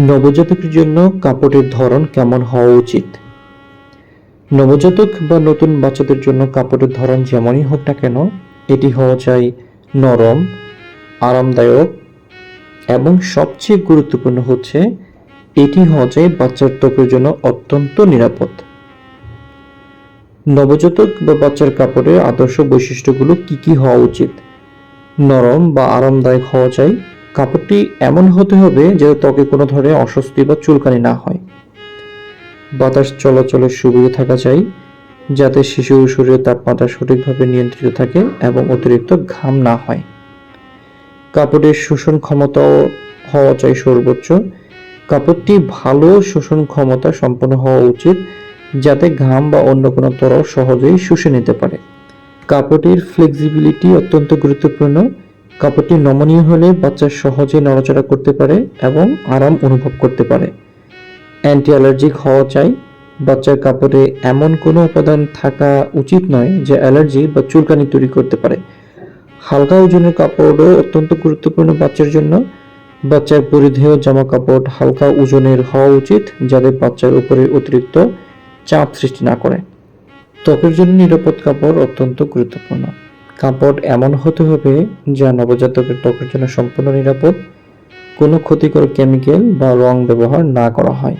নবজাতকের জন্য কাপড়ের ধরন কেমন হওয়া উচিত? নবজাতক বা নতুন বাচ্চাদের জন্য কাপড়ের ধরন যেমনই হোক না কেন, এটি হওয়া চাই নরম, আরামদায়ক এবং সবচেয়ে গুরুত্বপূর্ণ হচ্ছে, এটি হওয়া চাই বাচ্চার ত্বকের জন্য অত্যন্ত নিরাপদ। নবজাতক বা বাচ্চার কাপড়ের আদর্শ বৈশিষ্ট্যগুলো কি কি হওয়া উচিত? নরম বা আরামদায়ক হওয়া চাই কাপড়টি এমন হতে হবে যাতে ত্বকে কোনো ধরনের অস্বস্তি বা চুলকানি না হয়। বাতাস চলাচলের সুবিধা থাকা চাই, যাতে শিশুর শরীরের তাপমাত্রা সঠিকভাবে নিয়ন্ত্রিত থাকে এবং অতিরিক্ত ঘাম না হয়। কাপড়ের শোষণ ক্ষমতাও হওয়া চাই সর্বোচ্চ। কাপড়টি ভালো শোষণ ক্ষমতা সম্পন্ন হওয়া উচিত, যাতে ঘাম বা অন্য কোনো তরল সহজেই শুষে নিতে পারে। কাপড়টির ফ্লেক্সিবিলিটি অত্যন্ত গুরুত্বপূর্ণ। কাপড়টি নমনীয় হলে বাচ্চা সহজে নড়াচড়া করতে পারে এবং আরাম অনুভব করতে পারে। অ্যান্টি অ্যালার্জিক হওয়া চাই। বাচ্চার কাপড়ে এমন কোনো উপাদান থাকা উচিত নয় যে অ্যালার্জি বা চুলকানি তৈরি করতে পারে। হালকা ওজনের কাপড়ও অত্যন্ত গুরুত্বপূর্ণ বাচ্চার জন্য। বাচ্চার পরিধেয় জামা কাপড় হালকা ওজনের হওয়া উচিত যাতে বাচ্চার উপরে অতিরিক্ত চাপ সৃষ্টি না করে। ত্বকের জন্য নিরাপদ কাপড় অত্যন্ত গুরুত্বপূর্ণ। কাপড় এমন হতে হবে যা নবজাতকের ত্বকের জন্য সম্পূর্ণ নিরাপদ, কোনো ক্ষতিকর কেমিক্যাল বা রং ব্যবহার না করা হয়।